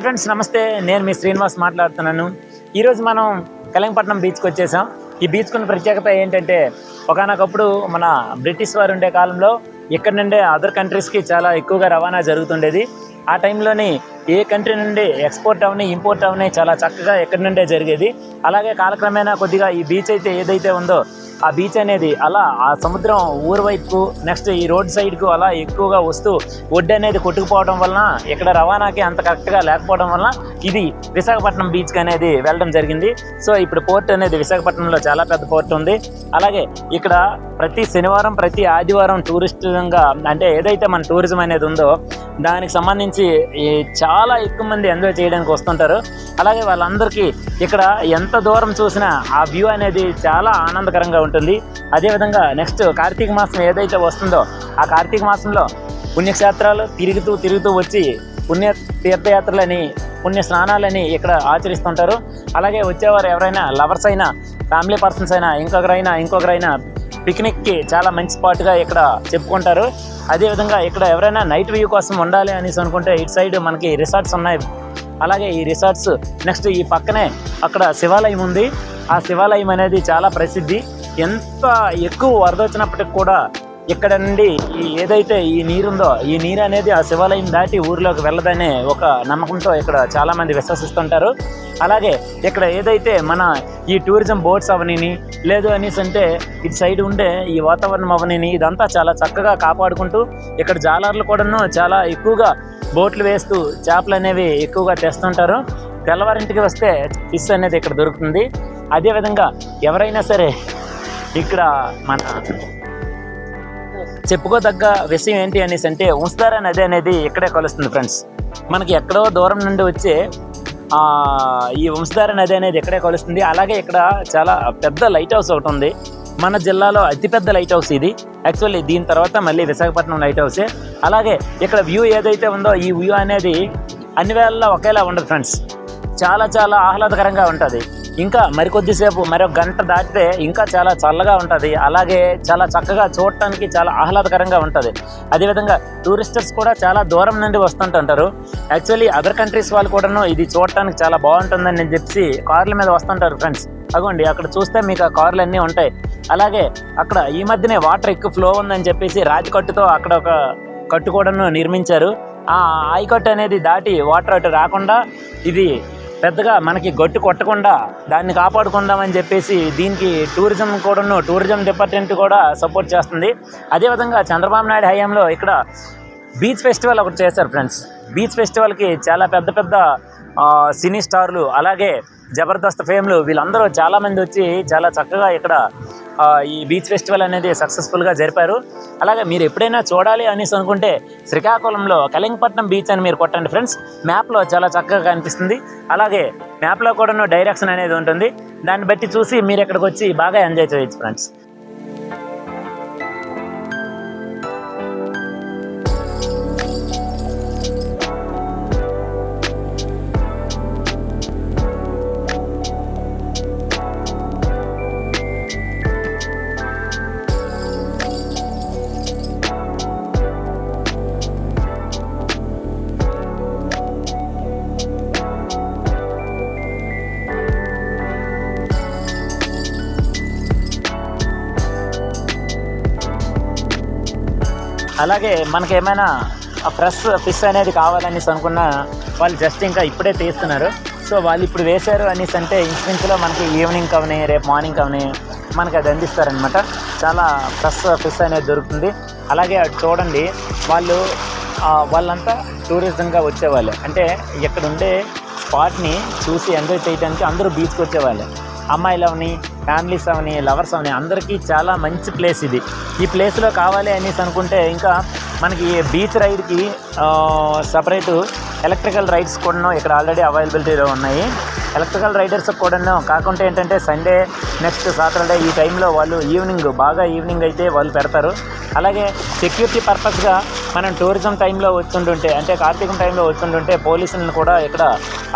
Hi friends నమస్తే. నేను మీ శ్రీనివాస్ మాట్లాడుతున్నాను. ఈరోజు మనం కలింగపట్నం బీచ్కి వచ్చేసాం. ఈ బీచ్కున్న ప్రత్యేకత ఏంటంటే ఒకనొకప్పుడు మన బ్రిటిష్ వారు ఉండే కాలంలో ఇక్కడ నుండే అదర్ కంట్రీస్కి చాలా ఎక్కువగా రవాణా జరుగుతుండేది. ఆ టైంలోని ఏ కంట్రీ నుండి ఎక్స్పోర్ట్ అవని ఇంపోర్ట్ అవని చాలా చక్కగా ఎక్కడి నుండే జరిగేది. అలాగే కాలక్రమేణా కొద్దిగా ఈ బీచ్ అయితే ఏదైతే ఉందో ఆ బీచ్ అనేది అలా ఆ సముద్రం ఊరు వైపు నెక్స్ట్ ఈ రోడ్ సైడ్కు అలా ఎక్కువగా వస్తూ ఒడ్డు అనేది కొట్టుకుపోవడం వలన ఇక్కడ రవాణాకి అంత కరెక్ట్గా లేకపోవడం వలన ఇది విశాఖపట్నం బీచ్కి అనేది వెళ్ళడం జరిగింది. సో ఇప్పుడు పోర్ట్ అనేది విశాఖపట్నంలో చాలా పెద్ద పోర్ట్ ఉంది. అలాగే ఇక్కడ ప్రతి శనివారం ప్రతి ఆదివారం టూరిస్టుగా అంటే ఏదైతే మన టూరిజం అనేది ఉందో దానికి సంబంధించి ఈ చాలా ఎక్కువ మంది ఎంజాయ్ చేయడానికి వస్తుంటారు. అలాగే వాళ్ళందరికీ ఇక్కడ ఎంత దూరం చూసినా ఆ వ్యూ అనేది చాలా ఆనందకరంగా ఉంటుంది. అదేవిధంగా నెక్స్ట్ కార్తీక మాసం ఏదైతే వస్తుందో ఆ కార్తీక మాసంలో పుణ్యక్షేత్రాలు తిరుగుతూ తిరుగుతూ వచ్చి పుణ్య తీర్థయాత్రలని పుణ్య స్నానాలని ఇక్కడ ఆచరిస్తుంటారు. అలాగే వచ్చేవారు ఎవరైనా లవర్స్ అయినా ఫ్యామిలీ పర్సన్స్ అయినా ఇంకొకరైనా ఇంకొకరైనా పిక్నిక్కి చాలా మంచి స్పాట్గా ఇక్కడ చెప్పుకుంటారు. అదేవిధంగా ఇక్కడ ఎవరైనా నైట్ వ్యూ కోసం ఉండాలి అనేసి అనుకుంటే ఇటు సైడ్ మనకి రిసార్ట్స్ ఉన్నాయి. అలాగే ఈ రిసార్ట్స్ నెక్స్ట్ ఈ పక్కనే అక్కడ శివాలయం ఉంది. ఆ శివాలయం అనేది చాలా ప్రసిద్ధి. ఎంత ఎక్కువ వరద వచ్చినప్పటికి కూడా ఇక్కడ నుండి ఈ ఏదైతే ఈ నీరుందో ఈ నీరు అనేది ఆ శివాలయం దాటి ఊరిలోకి వెళ్ళదనే ఒక నమ్మకంతో ఇక్కడ చాలామంది విశ్వసిస్తుంటారు. అలాగే ఇక్కడ ఏదైతే మన ఈ టూరిజం బోట్స్ అవనిని లేదు అనేసి అంటే ఇటు సైడ్ ఉండే ఈ వాతావరణం అవనిని ఇదంతా చాలా చక్కగా కాపాడుకుంటూ ఇక్కడ జాలర్లు కూడాను చాలా ఎక్కువగా బోట్లు వేస్తూ చేపలు అనేవి ఎక్కువగా తెస్తుంటారు. తెల్లవారింటికి వస్తే ఫిష్ అనేది ఇక్కడ దొరుకుతుంది. అదేవిధంగా ఎవరైనా సరే ఇక్కడ మన చెప్పుకోదగ్గ విషయం ఏంటి అనేసి అంటే ఉంచుతారా నది అనేది ఇక్కడే కలుస్తుంది ఫ్రెండ్స్. మనకి ఎక్కడో దూరం నుండి వచ్చే ఈ వంశధార నది అనేది ఇక్కడే కలుస్తుంది. అలాగే ఇక్కడ చాలా పెద్ద లైట్ హౌస్ ఒకటి ఉంది. మన జిల్లాలో అతిపెద్ద లైట్ హౌస్ ఇది. యాక్చువల్లీ దీని తర్వాత మళ్ళీ విశాఖపట్నం లైట్ హౌసే అలాగే ఇక్కడ వ్యూ ఏదైతే ఉందో ఈ వ్యూ అనేది అన్ని వేళల్లో ఒకేలా ఉండదు ఫ్రెండ్స్. చాలా చాలా ఆహ్లాదకరంగా ఉంటుంది. ఇంకా మరికొద్దిసేపు మరొక గంట దాటితే ఇంకా చాలా చల్లగా ఉంటుంది. అలాగే చాలా చక్కగా చూడటానికి చాలా ఆహ్లాదకరంగా ఉంటుంది. అదేవిధంగా టూరిస్టర్స్ కూడా చాలా దూరం నుండి వస్తుంటుంటారు. యాక్చువల్లీ అదర్ కంట్రీస్ వాళ్ళు కూడాను ఇది చూడటానికి చాలా బాగుంటుందని నేను చెప్పి కార్ల మీద వస్తుంటారు ఫ్రెండ్స్. అగోండి అక్కడ చూస్తే మీకు ఆ కార్లు అన్నీ ఉంటాయి. అలాగే అక్కడ ఈ మధ్యనే వాటర్ ఎక్కువ ఫ్లో ఉందని చెప్పేసి రాజకట్టుతో అక్కడ ఒక కట్టు కూడాను నిర్మించారు. ఆ ఆయకట్టు అనేది దాటి వాటర్ అటు రాకుండా ఇది పెద్దగా మనకి గట్టి కొట్టకుండా దాన్ని కాపాడుకుందామని చెప్పేసి దీనికి టూరిజం కూడాను టూరిజం డిపార్ట్మెంట్ కూడా సపోర్ట్ చేస్తుంది. అదేవిధంగా చంద్రబాబు నాయుడు హయాంలో ఇక్కడ బీచ్ ఫెస్టివల్ ఒకటి చేశారు ఫ్రెండ్స్. బీచ్ ఫెస్టివల్కి చాలా పెద్ద పెద్ద సినీ స్టార్లు అలాగే జబర్దస్త్ ఫేమ్లు. వీళ్ళందరూ చాలామంది వచ్చి చాలా చక్కగా ఇక్కడ ఈ బీచ్ ఫెస్టివల్ అనేది సక్సెస్ఫుల్గా జరిపారు. అలాగే మీరు ఎప్పుడైనా చూడాలి అనేసి అనుకుంటే శ్రీకాకుళంలో కళింగపట్నం బీచ్ అని మీరు కొట్టండి ఫ్రెండ్స్. మ్యాప్లో చాలా చక్కగా కనిపిస్తుంది. అలాగే మ్యాప్లో కూడా డైరెక్షన్ అనేది ఉంటుంది. దాన్ని బట్టి చూసి మీరు ఇక్కడికి వచ్చి బాగా ఎంజాయ్ చేయొచ్చు ఫ్రెండ్స్. అలాగే మనకి ఏమైనా ఫ్రెష్ ఫిష్ అనేది కావాలనేసి అనుకున్న వాళ్ళు జస్ట్ ఇంకా ఇప్పుడే తీస్తున్నారు. సో వాళ్ళు ఇప్పుడు వేశారు అనేసి అంటే ఇంచుమించులో మనకి ఈవినింగ్ కవని రేపు మార్నింగ్ కవని మనకి అది అందిస్తారనమాట చాలా ఫ్రెష్ ఫిష్ అనేది దొరుకుతుంది. అలాగే అటు చూడండి వాళ్ళు వాళ్ళంతా టూరిజంగా వచ్చేవాళ్ళు. అంటే ఇక్కడ ఉండే స్పాట్ని చూసి ఎంజాయ్ చేయడానికి అందరూ బీచ్కి వచ్చేవాళ్ళు. అమ్మాయిలు అవని ఫ్యామిలీస్ అవని లవర్స్ అవని అందరికీ చాలా మంచి ప్లేస్ ఇది. ఈ ప్లేస్లో కావాలి అనేసి అనుకుంటే ఇంకా మనకి బీచ్ రైడ్కి సపరేటు ఎలక్ట్రికల్ రైడ్స్ కూడా ఇక్కడ ఆల్రెడీ అవైలబిలిటీలో ఉన్నాయి. ఎలక్ట్రికల్ రైడర్స్ కూడాను. కాకుండా ఏంటంటే సండే నెక్స్ట్ సాటర్డే ఈ టైంలో వాళ్ళు ఈవినింగ్ బాగా ఈవినింగ్ అయితే వాళ్ళు పెడతారు. అలాగే సెక్యూరిటీ పర్పస్గా మనం టూరిజం టైంలో వచ్చుంటుంటే అంటే కార్తీకం టైంలో వచ్చుంటుంటే పోలీసులను కూడా ఇక్కడ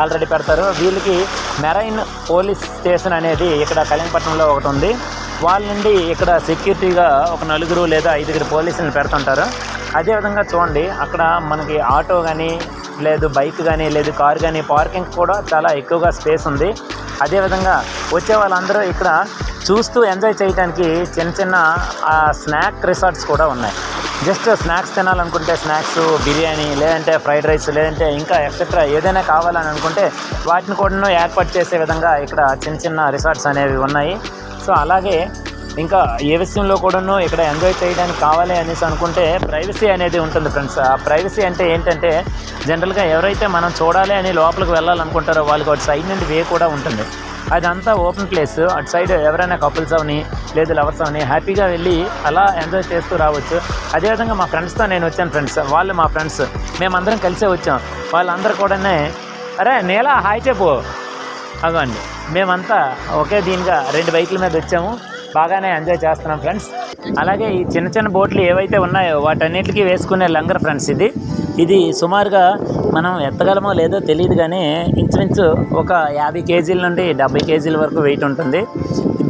ఆల్రెడీ పెడతారు. వీళ్ళకి మెరైన్ పోలీస్ స్టేషన్ అనేది ఇక్కడ కళింగపట్నంలో ఒకటి ఉంది. వాళ్ళ నుండి ఇక్కడ సెక్యూరిటీగా ఒక నలుగురు లేదా ఐదుగురు పోలీసులను పెడుతుంటారు. అదేవిధంగా చూడండి అక్కడ మనకి ఆటో కానీ లేదు బైక్ కానీ లేదు కార్ కానీ పార్కింగ్ కూడా చాలా ఎక్కువగా స్పేస్ ఉంది. అదేవిధంగా వచ్చే వాళ్ళందరూ ఇక్కడ చూస్తూ ఎంజాయ్ చేయడానికి చిన్న చిన్న స్నాక్ రిసార్ట్స్ కూడా ఉన్నాయి. జస్ట్ స్నాక్స్ తినాలనుకుంటే స్నాక్స్ బిర్యానీ లేదంటే ఫ్రైడ్ రైస్ లేదంటే ఇంకా ఎక్సెట్రా ఏదైనా కావాలని అనుకుంటే వాటిని కూడా ఏర్పాటు చేసే విధంగా ఇక్కడ చిన్న చిన్న రిసార్ట్స్ అనేవి ఉన్నాయి. సో అలాగే ఇంకా ఏ విషయంలో కూడాను ఇక్కడ ఎంజాయ్ చేయడానికి కావాలి అనేసి అనుకుంటే ప్రైవసీ అనేది ఉంటుంది ఫ్రెండ్స్. ఆ ప్రైవసీ అంటే ఏంటంటే జనరల్గా ఎవరైతే మనం చూడాలి అని లోపలికి వెళ్ళాలనుకుంటారో వాళ్ళకి అటు సైడ్ నుండి వే కూడా ఉంటుంది. అదంతా ఓపెన్ ప్లేస్. అటు సైడ్ ఎవరైనా కపుల్స్ అవని లేదు లవర్స్ అవని హ్యాపీగా వెళ్ళి అలా ఎంజాయ్ చేస్తూ రావచ్చు. అదేవిధంగా మా ఫ్రెండ్స్తో నేను వచ్చాను ఫ్రెండ్స్. వాళ్ళు మా ఫ్రెండ్స్. మేమందరం కలిసే వచ్చాం. వాళ్ళందరూ కూడానే అరే నేల హాయ్ చెప్పు. అవ్వండి మేమంతా ఒకే దీనిగా రెండు బైకుల మీద వచ్చాము. బాగానే ఎంజాయ్ చేస్తున్నాం ఫ్రెండ్స్ అలాగే ఈ చిన్న చిన్న బోట్లు ఏవైతే ఉన్నాయో వాటన్నిటికీ వేసుకునే లంగర్ ఫ్రెండ్స్ ఇది. ఇది సుమారుగా మనం ఎత్తగలమో లేదో తెలియదు కానీ ఇంచుమించు ఒక యాభై కేజీల నుండి డెబ్బై కేజీల వరకు వెయిట్ ఉంటుంది.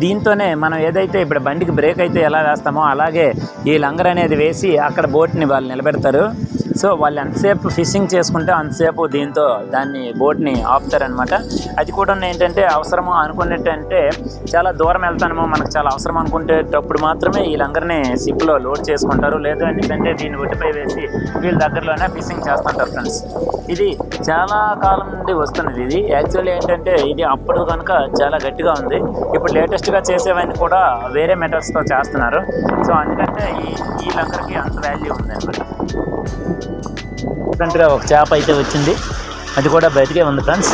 దీంతోనే మనం ఏదైతే ఇప్పుడు బండికి బ్రేక్ అయితే ఎలా వేస్తామో అలాగే ఈ లంగర్ అనేది వేసి అక్కడ బోట్ని వాళ్ళు నిలబెడతారు. సో వాళ్ళు ఎంతసేపు ఫిషింగ్ చేసుకుంటే అంతసేపు దీంతో దాన్ని బోట్ని ఆపుతారనమాట అది కూడా ఏంటంటే అవసరమో అనుకున్నట్టంటే చాలా దూరం వెళ్తానేమో మనకు చాలా అవసరం అనుకునేటప్పుడు మాత్రమే ఈ లంగర్ని షిప్లో లోడ్ చేసుకుంటారు. లేదు ఎందుకంటే దీన్ని ఒడ్డుపై వేసి వీళ్ళ దగ్గరలోనే ఫిషింగ్ చేస్తుంటారు ఫ్రెండ్స్. ఇది చాలా కాలం నుండి వస్తున్నది ఇది. యాక్చువల్లీ ఏంటంటే ఇది అప్పుడు కనుక చాలా గట్టిగా ఉంది. ఇప్పుడు లేటెస్ట్గా చేసేవన్నీ కూడా వేరే మెటల్స్తో చేస్తున్నారు. సో అందుకంటే ఈ ఈ లంగర్కి అంత వాల్యూ ఉంది ఫ్రెంట్గా ఒక చేప అయితే వచ్చింది. అది కూడా బయటకే ఉంది ఫ్రెండ్స్.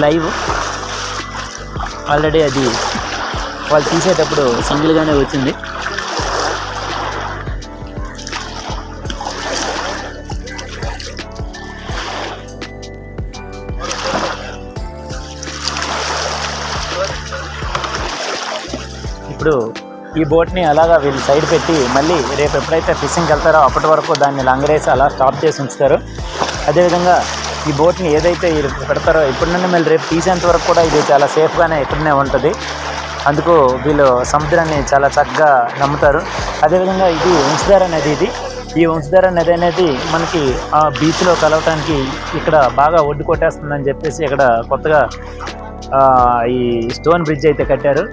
లైవ్. ఆల్రెడీ అది వాళ్ళు తీసేటప్పుడు సింగిల్గానే వచ్చింది. ఇప్పుడు ఈ బోట్ని అలాగా వీళ్ళు సైడ్ పెట్టి మళ్ళీ రేపు ఎప్పుడైతే ఫిషింగ్కి వెళ్తారో అప్పటి వరకు దాన్ని లంగరేసి అలా స్టాప్ చేసి ఉంచుతారు. అదేవిధంగా ఈ బోట్ని ఏదైతే వీళ్ళు పెడతారో ఇప్పటి నుండి మళ్ళీ రేపు తీసేంత వరకు కూడా ఇది చాలా సేఫ్గానే ఇక్కడనే ఉంటుంది. అందుకు వీళ్ళు సముద్రాన్ని చాలా చక్కగా నమ్ముతారు. అదేవిధంగా ఇది వంశధార నది ఇది. ఈ వంశధార నది అనేది మనకి ఆ బీచ్లో కలవటానికి ఇక్కడ బాగా ఒడ్డు కొట్టేస్తుందని చెప్పేసి ఇక్కడ కొత్తగా ఈ స్టోన్ బ్రిడ్జ్ అయితే కట్టారు.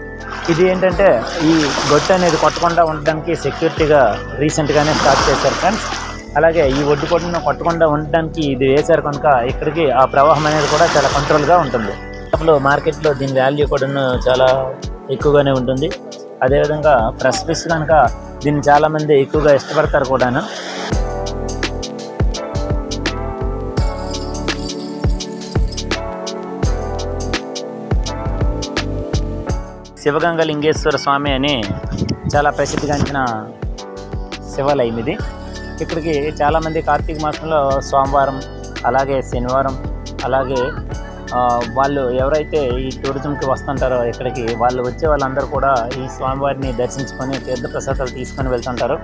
ఇది ఏంటంటే ఈ గొట్టు అనేది కొట్టకుండా ఉండడానికి సెక్యూరిటీగా రీసెంట్గానే స్టార్ట్ చేశారు ఫ్రెండ్స్. అలాగే ఈ ఒడ్డు కొట్టును కొట్టకుండా ఉండడానికి ఇది వేశారు కనుక ఇక్కడికి ఆ ప్రవాహం అనేది కూడా చాలా కంట్రోల్గా ఉంటుంది. అప్పుడు మార్కెట్లో దీని వాల్యూ కూడా చాలా ఎక్కువగానే ఉంటుంది. అదేవిధంగా ఫ్రెష్ ఫిష్ కనుక దీన్ని చాలామంది ఎక్కువగా ఇష్టపడతారు కూడాను. శివగంగ లింగేశ్వర స్వామి అని చాలా ప్రసిద్ధిగాంచిన శివాలయం ఇది ఇక్కడికి చాలామంది కార్తీక మాసంలో సోమవారం అలాగే శనివారం అలాగే వాళ్ళు ఎవరైతే ఈ టూరిజంకి వస్తుంటారో ఇక్కడికి వాళ్ళు వచ్చే వాళ్ళందరూ కూడా ఈ స్వామివారిని దర్శించుకొని తీర్థప్రసాదాలు తీసుకొని వెళ్తుంటారు.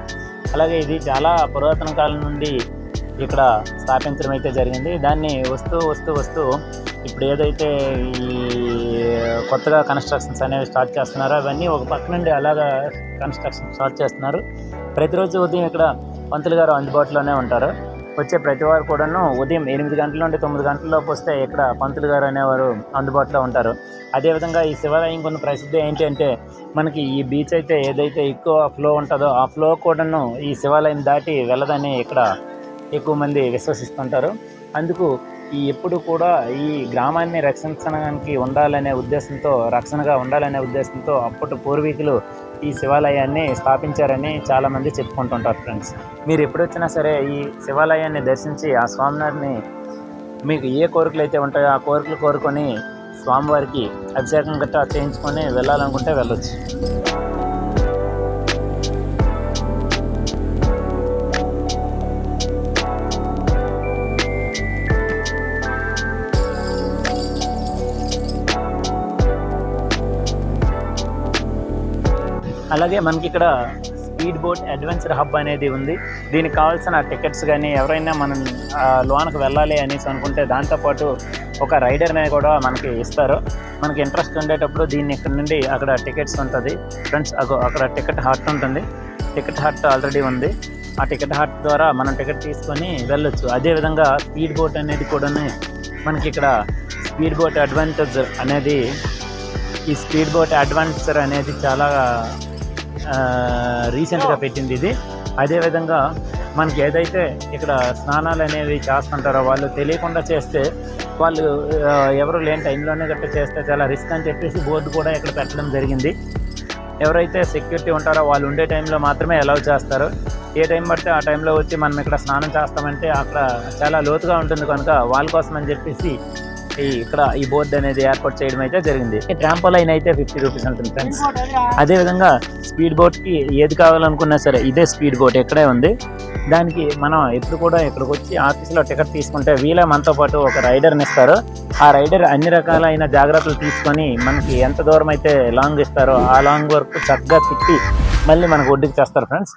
అలాగే ఇది చాలా పురాతన కాలం నుండి ఇక్కడ స్థాపించడం అయితే జరిగింది. దాన్ని వస్తూ వస్తూ వస్తూ ఇప్పుడు ఏదైతే ఈ కొత్తగా కన్స్ట్రక్షన్స్ అనేవి స్టార్ట్ చేస్తున్నారో అవన్నీ ఒక పక్క నుండి అలాగా కన్స్ట్రక్షన్ స్టార్ట్ చేస్తున్నారు. ప్రతిరోజు ఉదయం ఇక్కడ పంతులు గారు అందుబాటులోనే ఉంటారు. వచ్చే ప్రతి వారు కూడాను ఉదయం ఎనిమిది గంటల నుండి తొమ్మిది గంటలలోపు వస్తే ఇక్కడ పంతులు గారు అనేవారు అందుబాటులో ఉంటారు. అదేవిధంగా ఈ శివాలయం కొన్ని ప్రసిద్ధి ఏంటంటే మనకి ఈ బీచ్ అయితే ఏదైతే ఎక్కువ ఫ్లో ఉంటుందో ఆ ఫ్లో కూడాను ఈ శివాలయం దాటి వెళ్ళదని ఇక్కడ ఎక్కువ మంది విశ్వసిస్తుంటారు. అందుకు ఈ ఎప్పుడు కూడా ఈ గ్రామాన్ని రక్షించడానికి ఉండాలనే ఉద్దేశంతో రక్షణగా ఉండాలనే ఉద్దేశంతో అప్పటి పూర్వీకులు ఈ శివాలయాన్ని స్థాపించారని చాలామంది చెప్పుకుంటుంటారు ఫ్రెండ్స్. మీరు ఎప్పుడొచ్చినా సరే ఈ శివాలయాన్ని దర్శించి ఆ స్వామివారిని మీకు ఏ కోరికలు అయితే ఉంటాయో ఆ కోరికలు కోరుకొని స్వామివారికి అభిషేకం గట్టా చేయించుకొని వెళ్ళాలనుకుంటే వెళ్ళొచ్చు. అలాగే మనకి ఇక్కడ స్పీడ్ బోట్ అడ్వెంచర్ హబ్ అనేది ఉంది. దీనికి కావాల్సిన టికెట్స్ కానీ ఎవరైనా మనం ఆ, లోనకు వెళ్ళాలి అనేసి అనుకుంటే దాంతోపాటు ఒక రైడర్ని కూడా మనకి ఇస్తారు. మనకి ఇంట్రెస్ట్ ఉండేటప్పుడు దీన్ని ఇక్కడ నుండి అక్కడ టికెట్స్ ఉంటుంది. ఫ్రెండ్స్ అగో అక్కడ టికెట్ హార్ట్ ఉంటుంది. టికెట్ హార్ట్ ఆల్రెడీ ఉంది. ఆ టికెట్ హాట్ ద్వారా మనం టికెట్ తీసుకొని వెళ్ళొచ్చు. అదేవిధంగా స్పీడ్ బోట్ అనేది కూడా మనకి ఇక్కడ స్పీడ్ బోట్ అడ్వెంచర్ అనేది ఈ స్పీడ్ బోట్ అడ్వెంచర్ అనేది చాలా రీసెంట్గా పెట్టింది ఇది. అదేవిధంగా మనకి ఏదైతే ఇక్కడ స్నానాలు అనేవి చేస్తుంటారో వాళ్ళు తెలియకుండా చేస్తే వాళ్ళు ఎవరు లేని టైంలోనే గట్రా చేస్తే చాలా రిస్క్ అని చెప్పేసి బోర్డు కూడా ఇక్కడ పెట్టడం జరిగింది. ఎవరైతే సెక్యూరిటీ ఉంటారో వాళ్ళు ఉండే టైంలో మాత్రమే అలౌ చేస్తారు. ఏ టైం పడితే ఆ టైంలో వచ్చి మనం ఇక్కడ స్నానం చేస్తామంటే అక్కడ చాలా లోతుగా ఉంటుంది కనుక వాళ్ళ కోసం అని చెప్పేసి ఈ ఇక్కడ ఈ బోర్డు అనేది ఏర్పాటు చేయడం అయితే జరిగింది. ట్రాంపోలైన్ అయితే ఫిఫ్టీ రూపీస్ ఉంటుంది ఫ్రెండ్స్ అదేవిధంగా స్పీడ్ బోట్కి ఏది కావాలనుకున్నా సరే ఇదే స్పీడ్ బోట్ ఇక్కడే ఉంది. దానికి మనం ఎప్పుడు కూడా ఇక్కడికి వచ్చి ఆఫీస్లో టికెట్ తీసుకుంటే వీలే మనతో పాటు ఒక రైడర్ని ఇస్తారు. ఆ రైడర్ అన్ని రకాలైన జాగ్రత్తలు తీసుకొని మనకి ఎంత దూరం అయితే లాంగ్ ఇస్తారో ఆ లాంగ్ వరకు చక్కగా తిప్పి మళ్ళీ మనకు ఒడ్డుకి చేస్తారు ఫ్రెండ్స్